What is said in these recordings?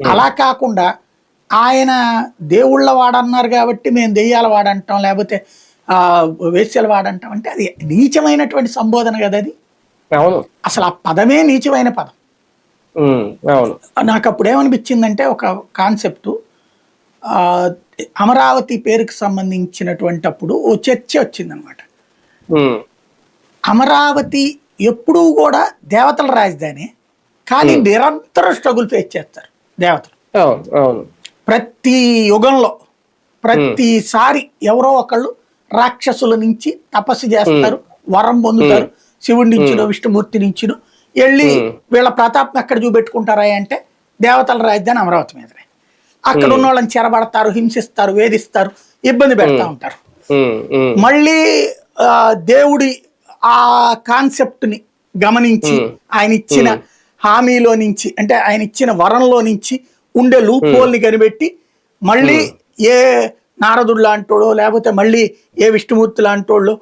అలా కాకుండా ఆయన దేవుళ్ళ వాడన్నారు కాబట్టి మేము దెయ్యాల వాడంటాం లేకపోతే వేశ్యల వాడంటాం. అంటే అది నీచమైనటువంటి సంబోధన కదా అది? అవును. అసలు ఆ పదమే నీచమైన పదం. అవును. నాకు అప్పుడు ఏమనిపించిందంటే ఒక కాన్సెప్ట్. అమరావతి పేరుకు సంబంధించినటువంటి అప్పుడు ఓ చర్చ వచ్చిందనమాట. ఉమ్, అమరావతి ఎప్పుడూ కూడా దేవతల రాజధాని కానీ నిరంతరం స్ట్రగుల్ ఫేస్ చేస్తారు. దేవతలు అవును అవును. ప్రతి యుగంలో ప్రతిసారి ఎవరో ఒకళ్ళు రాక్షసుల నుంచి తపస్సు చేస్తారు వరం పొందుతారు శివుడి నుంచినో విష్ణుమూర్తి నుంచినో వెళ్ళి వీళ్ళ ప్రతాపం ఎక్కడ చూపెట్టుకుంటారా అంటే దేవతల రాజధాని అమరావతి మీదనే. అక్కడ ఉన్న వాళ్ళని చెరబడతారు హింసిస్తారు వేధిస్తారు ఇబ్బంది పెడతా ఉంటారు. మళ్ళీ ఆ, దేవుడి ఆ కాన్సెప్ట్ని గమనించి ఆయన ఇచ్చిన హామీలో నుంచి అంటే ఆయన ఇచ్చిన వరంలో నుంచి ఉండే లూప్ హోల్ని కనిపెట్టి మళ్ళీ ఏ నారదుడు లాంటోడో లేకపోతే మళ్ళీ ఏ విష్ణుమూర్తి లాంటోళ్ళు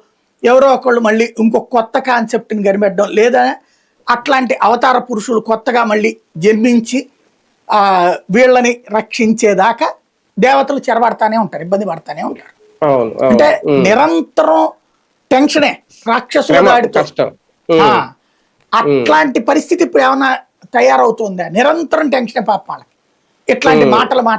ఎవరో ఒకళ్ళు మళ్ళీ ఇంకో కొత్త కాన్సెప్ట్ని కనిపెట్టడం లేదా అట్లాంటి అవతార పురుషులు కొత్తగా మళ్ళీ జన్మించి ఆ వీళ్ళని రక్షించేదాకా దేవతలు చెరబడతానే ఉంటారు ఇబ్బంది పడతానే ఉంటారు. అంటే నిరంతరం టెన్షనే రాక్షసుల కష్టం. అట్లాంటి పరిస్థితి ఇప్పుడు ఏమైనా తయారవుతుందా? నిరంతరం టెన్షన్ పాప వాళ్ళకి ఇట్లాంటి మాటలు మాట